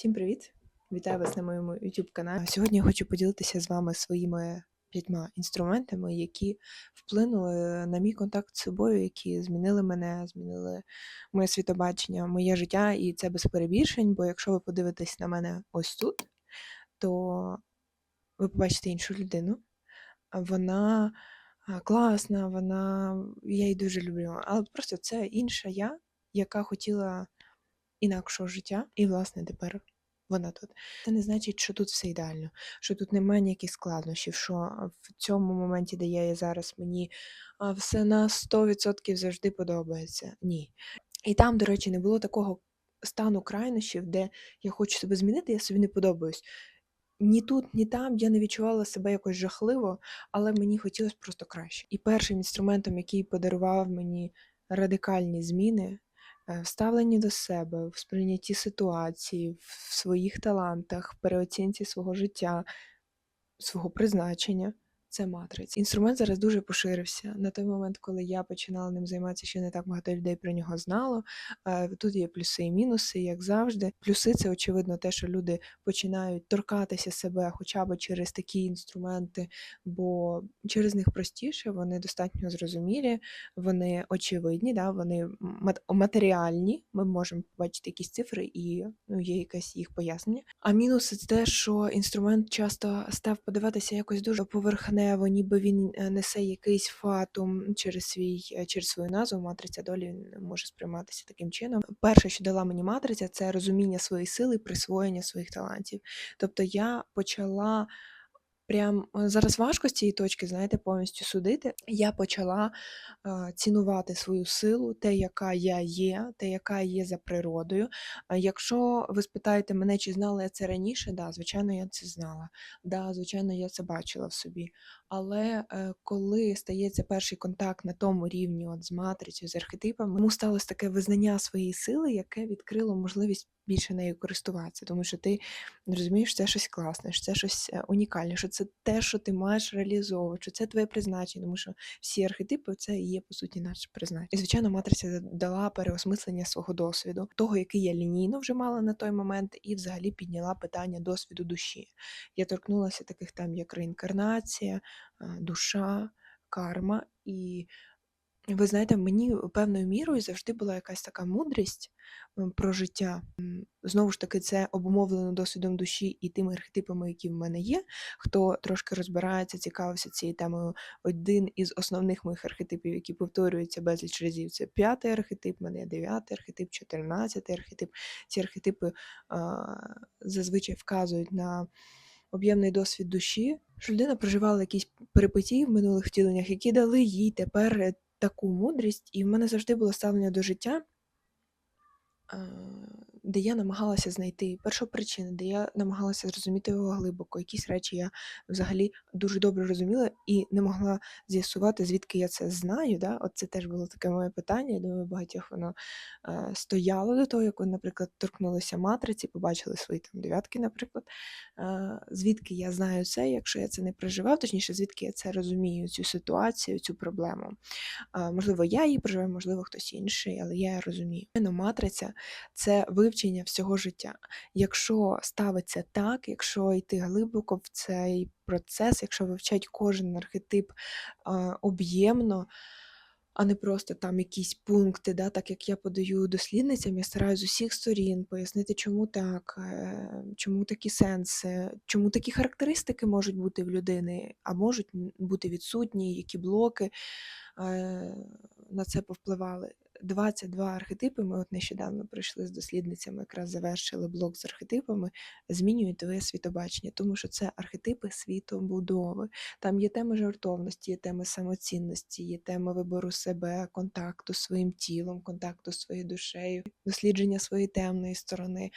Всім привіт! Вітаю вас на моєму YouTube каналі. Сьогодні я хочу поділитися з вами своїми п'ятьма інструментами, які вплинули на мій контакт з собою, які змінили мене, змінили моє світобачення, моє життя, і це без перебільшень. Бо якщо ви подивитесь на мене ось тут, то ви побачите іншу людину. Вона класна, вона я її дуже люблю. Але просто це інша я, яка хотіла інакшого життя, і, власне, тепер вона тут. Це не значить, що тут все ідеально, що тут немає ніяких складнощів, що в цьому моменті, де я є зараз, мені все на 100% завжди подобається. Ні. І там, до речі, не було такого стану крайнощів, де я хочу себе змінити, я собі не подобаюсь. Ні тут, ні там я не відчувала себе якось жахливо, але мені хотілося просто краще. І першим інструментом, який подарував мені радикальні зміни, в ставленні до себе, в сприйнятті ситуації, в своїх талантах, в переоцінці свого життя, свого призначення. Це матриця. Інструмент зараз дуже поширився. На той момент, коли я починала ним займатися, ще не так багато людей про нього знало. Е, Тут є плюси і мінуси, як завжди. Плюси це очевидно те, що люди починають торкатися себе хоча б через такі інструменти, бо через них простіше, вони достатньо зрозумілі, вони очевидні, да, вони мат- матеріальні. Ми можемо побачити якісь цифри і ну, є якесь їх пояснення. А мінуси це те, що інструмент часто став подаватися якось дуже поверхнево, ніби він е, несе якийсь фатум через свій е, через свою назву. Матриця долі може сприйматися таким чином. Перше, що дала мені матриця, це розуміння своєї сили, присвоєння своїх талантів. Тобто я почала. Прям е, зараз важко з цієї точки, знаєте, повністю судити. Я почала е, цінувати свою силу, те, яка я є, те, яка є за природою. Якщо ви спитаєте мене, чи знала я це раніше, да, звичайно, я це знала. Да, звичайно, я це бачила в собі. Але е, коли стається перший контакт на тому рівні, от з матрицею, з архетипами, йому сталося таке визнання своєї сили, яке відкрило можливість більше нею користуватися, тому що ти розумієш, що це щось класне, що це щось е, унікальне, що це те, що ти маєш реалізовувати, що це твоє призначення, тому що всі архетипи це є по суті наше призначення. І звичайно, матриця дала переосмислення свого досвіду, того, який я лінійно вже мала на той момент, і взагалі підняла питання досвіду душі. Я торкнулася таких тем, як реінкарнація, душа, карма. І ви знаєте, мені певною мірою завжди була якась така мудрість про життя. Знову ж таки, це обумовлено досвідом душі і тими архетипами, які в мене є. Хто трошки розбирається, цікавився цією темою. Один із основних моїх архетипів, які повторюються безліч разів, це п'ятий архетип, мене є дев'ятий архетип, чотирнадцятий архетип. Ці архетипи а, зазвичай вказують на об'ємний досвід душі, що людина проживала якісь перипетії в минулих втіленнях, які дали їй тепер е, таку мудрість, і в мене завжди було ставлення до життя, е, де я намагалася знайти першопричини, де я намагалася зрозуміти його глибоко. Якісь речі я взагалі дуже добре розуміла і не могла з'ясувати, звідки я це знаю. Да? От це теж було таке моє питання. Я думаю, багатьох воно е, стояло до того, як наприклад, торкнулися матриці, побачили свої там дев'ятки, наприклад. Е, звідки я знаю це, якщо я це не проживав, точніше, звідки я це розумію, цю ситуацію, цю проблему. Е, можливо, я її проживаю, можливо, хтось інший, але я розумію. Матриця це вивчення всього життя. Якщо ставиться так, якщо йти глибоко в цей процес, якщо вивчать кожен архетип об'ємно, а не просто там якісь пункти, да, так як я подаю дослідницям, я стараюся з усіх сторін пояснити, чому так, е, чому такі сенси, чому такі характеристики можуть бути в людини, а можуть бути відсутні, які блоки е, на це повпливали. 22 архетипи. Ми от нещодавно прийшли з дослідницями, якраз завершили блок з архетипами, змінюють твоє світобачення, тому що це архетипи світобудови. Там є теми жертовності, є теми самоцінності, є теми вибору себе, контакту з своїм тілом, контакту з своєю душею, дослідження своєї темної сторони,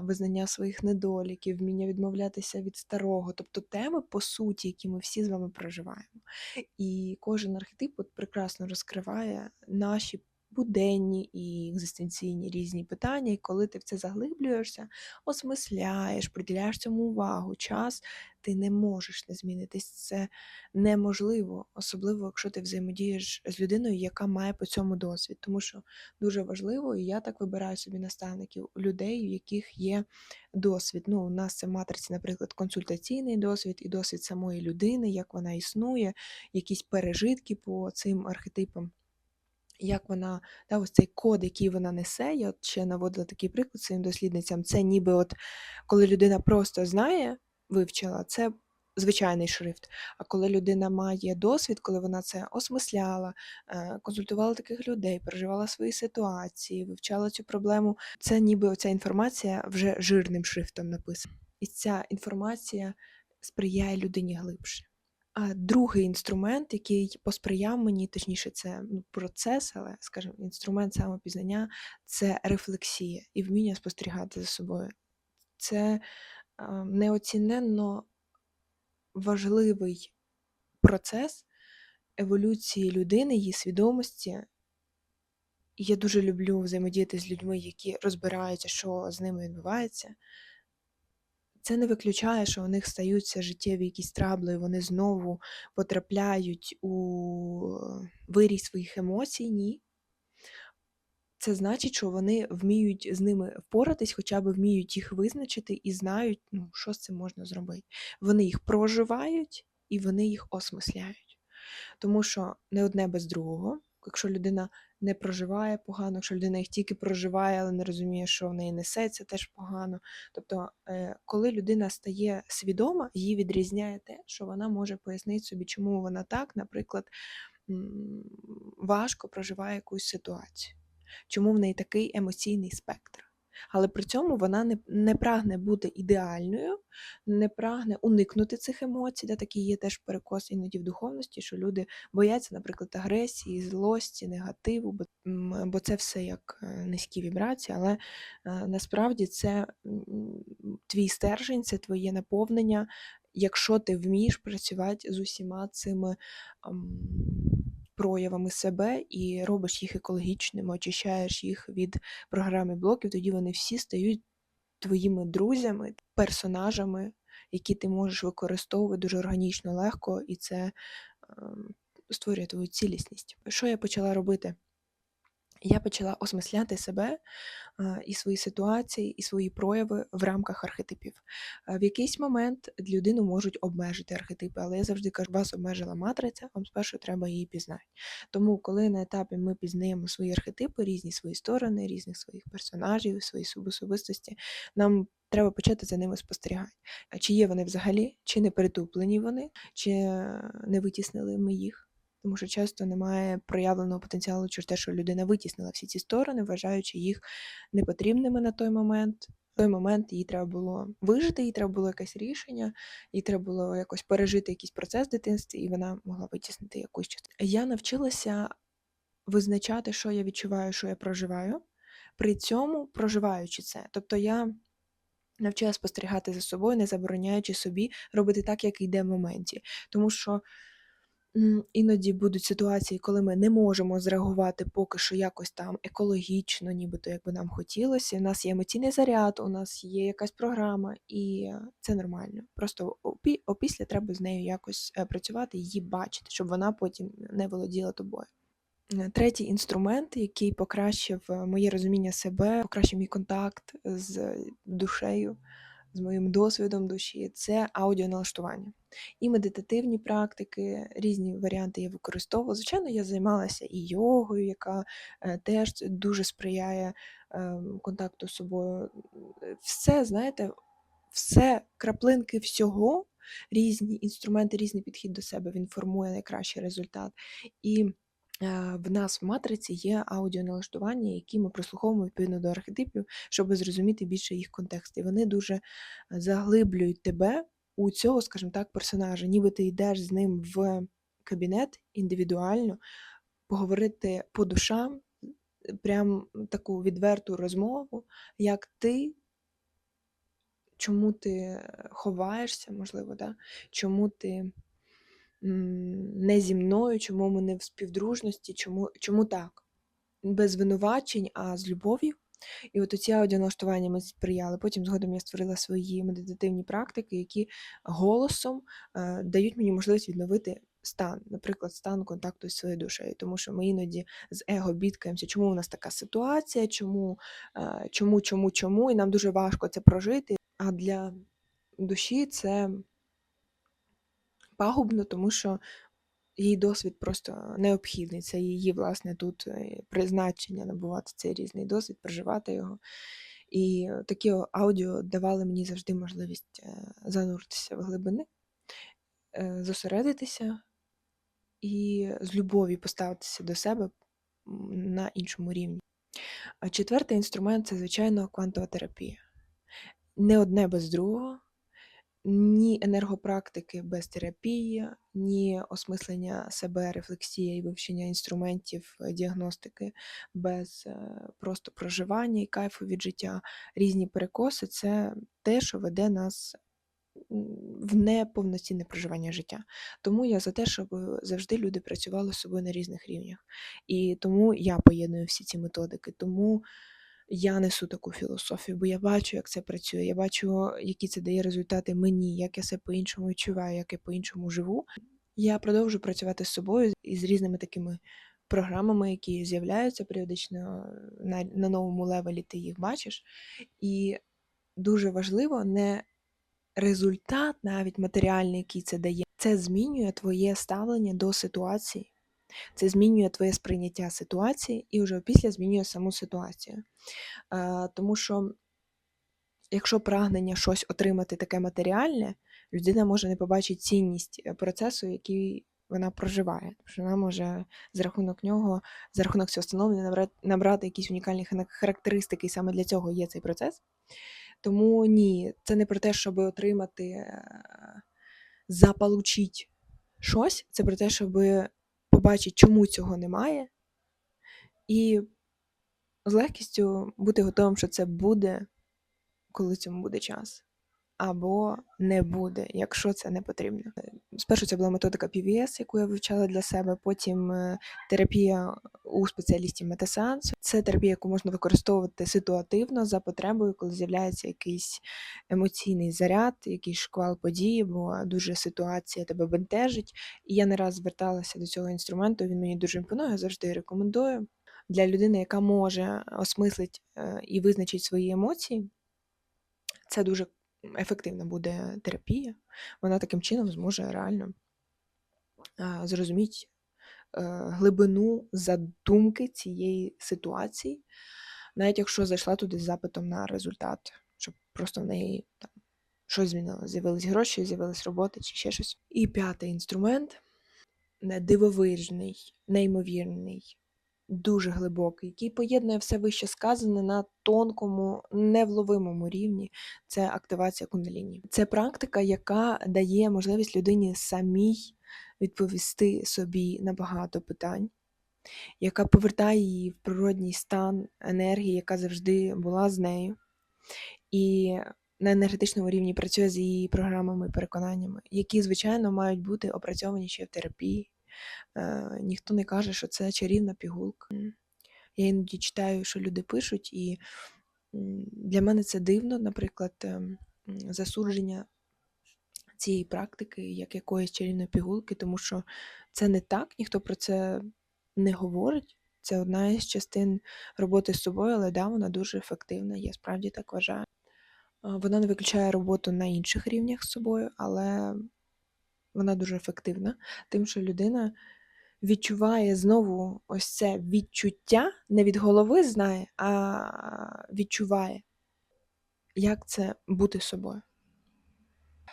визнання своїх недоліків, вміння відмовлятися від старого. Тобто теми, по суті, які ми всі з вами проживаємо. І кожен архетип от прекрасно розкриває наші буденні і екзистенційні різні питання, і коли ти в це заглиблюєшся, осмисляєш, приділяєш цьому увагу, час, ти не можеш не змінитись. Це неможливо, особливо, якщо ти взаємодієш з людиною, яка має по цьому досвід. Тому що дуже важливо, і я так вибираю собі наставників, людей, у яких є досвід. Ну, у нас це матриці, наприклад, консультаційний досвід і досвід самої людини, як вона існує, якісь пережитки по цим архетипам. Як вона, да, ось цей код, який вона несе, я от ще наводила такий приклад своїм дослідницям, це ніби от коли людина просто знає, вивчила, це звичайний шрифт. А коли людина має досвід, коли вона це осмисляла, е, консультувала таких людей, переживала свої ситуації, вивчала цю проблему, це ніби оця інформація вже жирним шрифтом написана. І ця інформація сприяє людині глибше. Другий інструмент, який посприяв мені, точніше, це ну, процес, але, скажімо, інструмент самопізнання це рефлексія і вміння спостерігати за собою. Це неоціненно важливий процес еволюції людини, її свідомості. Я дуже люблю взаємодіяти з людьми, які розбираються, що з ними відбувається. Це не виключає, що у них стаються життєві якісь трабли, вони знову потрапляють у вирій своїх емоцій, ні. Це значить, що вони вміють з ними впоратись, хоча б вміють їх визначити і знають, ну, що з цим можна зробити. Вони їх проживають і вони їх осмисляють. Тому що не одне без другого. Якщо людина не проживає погано, якщо людина їх тільки проживає, але не розуміє, що в неї несеться теж погано. Тобто, е, коли людина стає свідома, її відрізняє те, що вона може пояснити собі, чому вона так, наприклад, важко проживає якусь ситуацію, чому в неї такий емоційний спектр. Але при цьому вона не, не прагне бути ідеальною, не прагне уникнути цих емоцій. Да, Такий є теж перекос іноді в духовності, що люди бояться, наприклад, агресії, злості, негативу, бо, бо це все як е, низькі вібрації, але е, насправді це твій стержень, це твоє наповнення, якщо ти вмієш працювати з усіма цими. Ам, Проявами себе і робиш їх екологічними, очищаєш їх від програми блоків, тоді вони всі стають твоїми друзями, персонажами, які ти можеш використовувати дуже органічно, легко, і це е, створює твою цілісність. Що я почала робити? Я почала осмисляти себе і свої ситуації, і свої прояви в рамках архетипів. В якийсь момент людину можуть обмежити архетипи, але я завжди кажу, вас обмежила матриця, вам спершу треба її пізнати. Тому, коли на етапі ми пізнаємо свої архетипи, різні свої сторони, різних своїх персонажів, свої субособистості, нам треба почати за ними спостерігати. Чи є вони взагалі, чи не притуплені вони, чи е, не витіснили ми їх. Тому що часто немає проявленого потенціалу через те, що людина витіснила всі ці сторони, вважаючи їх непотрібними на той момент. В той момент їй треба було вижити, їй треба було якесь рішення, їй треба було якось пережити якийсь процес в дитинстві, і вона могла витіснити якусь частину. Я навчилася визначати, що я відчуваю, що я проживаю, при цьому проживаючи це. Тобто я навчилася спостерігати за собою, не забороняючи собі робити так, як йде в моменті. Тому що іноді будуть ситуації, коли ми не можемо зреагувати поки що якось там екологічно, нібито як би нам хотілося. У нас є емоційний заряд, у нас є якась програма, і це нормально. Просто опі- опісля треба з нею якось е, працювати, її бачити, щоб вона потім не володіла тобою. Е, Третій інструмент, який покращив е, моє розуміння себе, покращив мій контакт з душею, з моїм досвідом душі, це аудіоналаштування. І медитативні практики, різні варіанти я використовувала. Звичайно, я займалася і йогою, яка е, теж дуже сприяє е, контакту з собою. Все, знаєте, все, краплинки всього, різні інструменти, різний підхід до себе, він формує найкращий результат. І в нас в матриці є аудіоналаштування, які ми прослуховуємо відповідно до архетипів, щоб зрозуміти більше їх контекст. І вони дуже заглиблюють тебе у цього, скажімо так, персонажа, ніби ти йдеш з ним в кабінет індивідуально, поговорити по душам, прям таку відверту розмову, як ти. Чому ти ховаєшся, можливо, да? чому ти не зі мною, чому ми не в співдружності, чому, чому так? без звинувачень, а з любов'ю. І от оці аудіоналаштування мені сприяли. Потім згодом я створила свої медитативні практики, які голосом е, дають мені можливість відновити стан, наприклад, стан контакту з своєю душею. Тому що ми іноді з его бідкаємося, чому у нас така ситуація, чому, е, чому, чому, чому, і нам дуже важко це прожити. А для душі це пагубно, тому що її досвід просто необхідний. Це її, власне, тут е, призначення набувати цей різний досвід, проживати його. І такі аудіо давали мені завжди можливість е, зануритися в глибини, е, зосередитися і з любов'ю поставитися до себе на іншому рівні. А четвертий інструмент це, звичайно, квантова терапія. Не одне без другого, ні енергопрактики без терапії, ні осмислення себе, рефлексія і вивчення інструментів е, діагностики без е, просто проживання і кайфу від життя. Різні перекоси це те, що веде нас в неповноцінне проживання життя. Тому я за те, щоб завжди люди працювали з собою на різних рівнях. І тому я поєдную всі ці методики. Тому я несу таку філософію, бо я бачу, як це працює. Я бачу, які це дає результати мені, як я себе по-іншому відчуваю, як я по-іншому живу. Я продовжу працювати з собою і з різними такими програмами, які з'являються періодично на, на новому левелі, ти їх бачиш. І дуже важливо не результат, навіть матеріальний, який це дає, це змінює твоє ставлення до ситуації. Це змінює твоє сприйняття ситуації і вже після змінює саму ситуацію. Е, тому що, якщо прагнення щось отримати таке матеріальне, людина може не побачити цінність е, процесу, який вона проживає. Тому що вона може за рахунок нього, за рахунок цього встановлення набрати, якісь унікальні характеристики, і саме для цього є цей процес. Тому ні, це не про те, щоб отримати, е, заполучити щось, це про те, щоб побачити, чому цього немає, і з легкістю бути готовим, що це буде, коли цьому буде час. Або не буде, якщо це не потрібно. Спершу це була методика PVS, яку я вивчала для себе. Потім е, терапія у спеціалістів метасеансу. Це терапія, яку можна використовувати ситуативно за потребою, коли з'являється якийсь емоційний заряд, якийсь шквал події, бо дуже ситуація тебе бентежить. І я не раз зверталася до цього інструменту. Він мені дуже імпонує, завжди рекомендую для людини, яка може осмислить е, і визначить свої емоції. Це дуже ефективна буде терапія. Вона таким чином зможе реально зрозуміти е, глибину задумки цієї ситуації, навіть якщо зайшла туди з запитом на результат, щоб просто в неї там щось змінилося. З'явились гроші, з'явилась робота чи ще щось. І п'ятий інструмент дивовижний, неймовірний, дуже глибокий, який поєднує все вище сказане на тонкому, невловимому рівні. Це активація кундаліні. Це практика, яка дає можливість людині самій відповісти собі на багато питань, яка повертає її в природній стан енергії, яка завжди була з нею. І на енергетичному рівні працює з її програмами і переконаннями, які, звичайно, мають бути опрацьовані ще в терапії. Е, ніхто не каже, що це чарівна пігулка. Я іноді читаю, що люди пишуть, і для мене це дивно, наприклад, ем, засудження цієї практики як якоїсь чарівної пігулки, тому що це не так, ніхто про це не говорить. Це одна із частин роботи з собою, але да, вона дуже ефективна, я справді так вважаю. Е, Вона не виключає роботу на інших рівнях з собою, але вона дуже ефективна, тим, що людина відчуває знову ось це відчуття, не від голови знає, а відчуває, як це бути собою.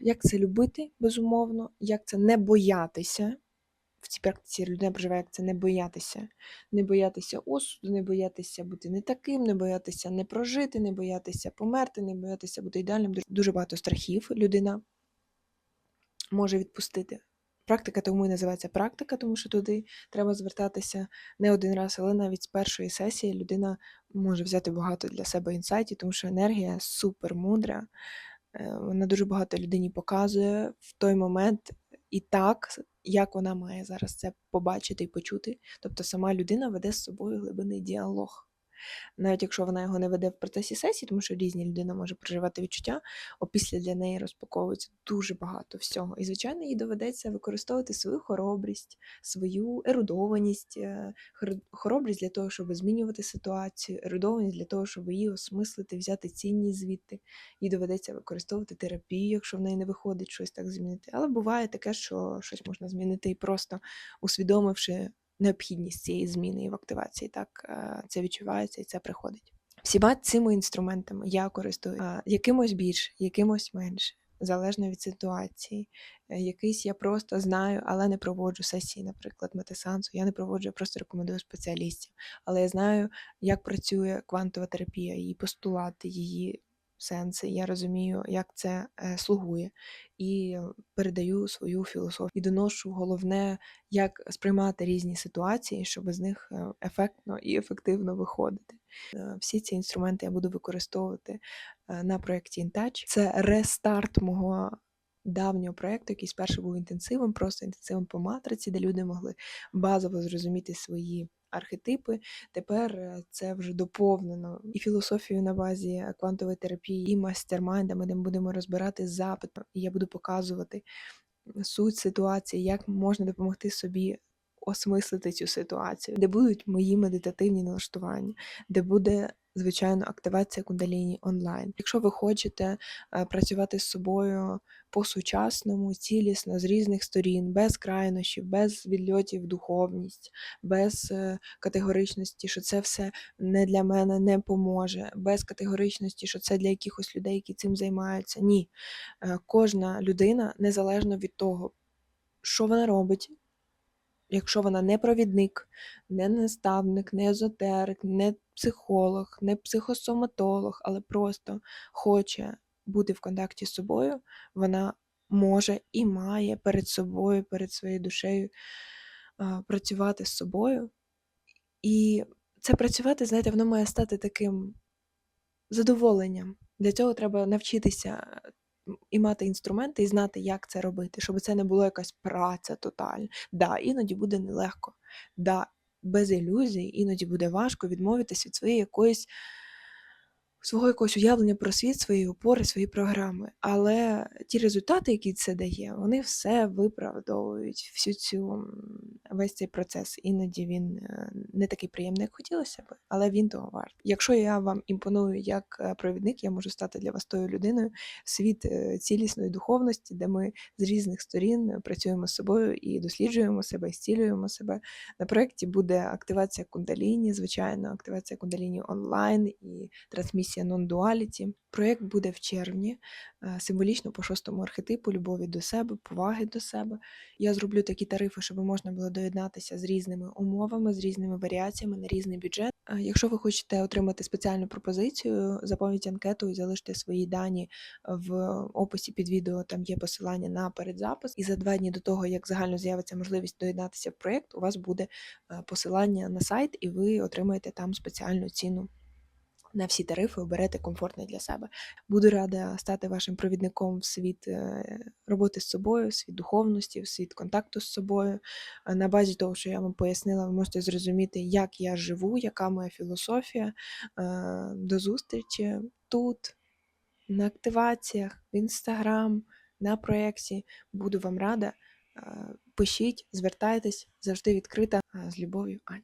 Як це любити, безумовно, як це не боятися. В цій практиці людина проживає, як це не боятися. Не боятися осуду, не боятися бути не таким, не боятися не прожити, не боятися померти, не боятися бути ідеальним. Дуже- багато страхів людина може відпустити. Практика тому і називається практика, тому що туди треба звертатися не один раз, але навіть з першої сесії людина може взяти багато для себе інсайтів, тому що енергія супер мудра. Е, Вона дуже багато людині показує в той момент, і так, як вона має зараз це побачити і почути. Тобто сама людина веде з собою глибинний діалог. Навіть якщо вона його не веде в процесі сесії, тому що різні людина може проживати відчуття, опісля для неї розпаковується дуже багато всього. І, звичайно, їй доведеться використовувати свою хоробрість, свою ерудованість, е, хоробрість для того, щоб змінювати ситуацію, ерудованість для того, щоб її осмислити, взяти цінність звідти. Їй доведеться використовувати терапію, якщо в неї не виходить щось так змінити. Але буває таке, що щось можна змінити і просто усвідомивши необхідність цієї зміни і в активації. Так е, це відчувається і це приходить. Всіма цими інструментами я користуюся якимось більше, якимось менше, залежно від ситуації. Е, Якийсь я просто знаю, але не проводжу сесії, наприклад, метасансу. Я не проводжу, я просто рекомендую спеціалістів. Але я знаю, як працює квантова терапія, її постулати, її сенси. Я розумію, як це е, слугує, і передаю свою філософію і доношу головне, як сприймати різні ситуації, щоб з них е, ефектно і ефективно виходити. Е, Всі ці інструменти я буду використовувати на проєкті InTouch. Це рестарт мого давнього проєкту, який спершу був інтенсивом, просто інтенсивом по матриці, де люди могли базово зрозуміти свої архетипи. Тепер е, це вже доповнено і філософією на базі квантової терапії, і мастермайндами, де ми будемо розбирати запит. І я буду показувати суть ситуації, як можна допомогти собі осмислити цю ситуацію, де будуть мої медитативні налаштування, де буде. Звичайно, активація кундаліні онлайн. Якщо ви хочете е, працювати з собою по-сучасному, цілісно, з різних сторін, без крайнощів, без відльотів духовність, без е, категоричності, що це все не для мене не поможе, без категоричності, що це для якихось людей, які цим займаються. Ні. Е, Кожна людина, незалежно від того, що вона робить, якщо вона не провідник, не наставник, не езотерик, не психолог, не психосоматолог, але просто хоче бути в контакті з собою, вона може і має перед собою, перед своєю душею працювати з собою. І це працювати, знаєте, воно має стати таким задоволенням. Для цього треба навчитися і мати інструменти, і знати, як це робити, щоб це не було якась праця тотальна. Да, іноді буде нелегко. Да, без ілюзій, іноді буде важко відмовитись від своєї якоїсь свого якогось уявлення про світ, свої опори, свої програми. Але ті результати, які це дає, вони все виправдовують всю цю весь цей процес. Іноді він е, не такий приємний, як хотілося б, але він того варт. Якщо я вам імпоную як е, провідник, я можу стати для вас тою людиною в світ е, цілісної духовності, де ми з різних сторін працюємо з собою і досліджуємо себе, і зцілюємо себе. На проєкті буде активація кундаліні, звичайно, активація кундаліні онлайн і трансмісія non-duality. Проєкт буде в червні, е, символічно по шостому архетипу любові до себе, поваги до себе. Я зроблю такі тарифи, щоб можна було доєднатися з різними умовами, з різними варіаціями на різний бюджет. Е, Якщо ви хочете отримати спеціальну пропозицію, заповніть анкету і залиште свої дані в описі під відео. Там є посилання на передзапис. І за два дні до того, як загально з'явиться можливість доєднатися в проєкт, у вас буде е, посилання на сайт, і ви отримаєте там спеціальну ціну. На всі тарифи оберете комфортний для себе. Буду рада стати вашим провідником в світ е, роботи з собою, світ духовності, в світ контакту з собою. Е, На базі того, що я вам пояснила, ви можете зрозуміти, як я живу, яка моя філософія. Е, До зустрічі тут, на активаціях, в інстаграм, на проєкті. Буду вам рада. Пишіть, звертайтесь, завжди відкрита. З любов'ю, Аня.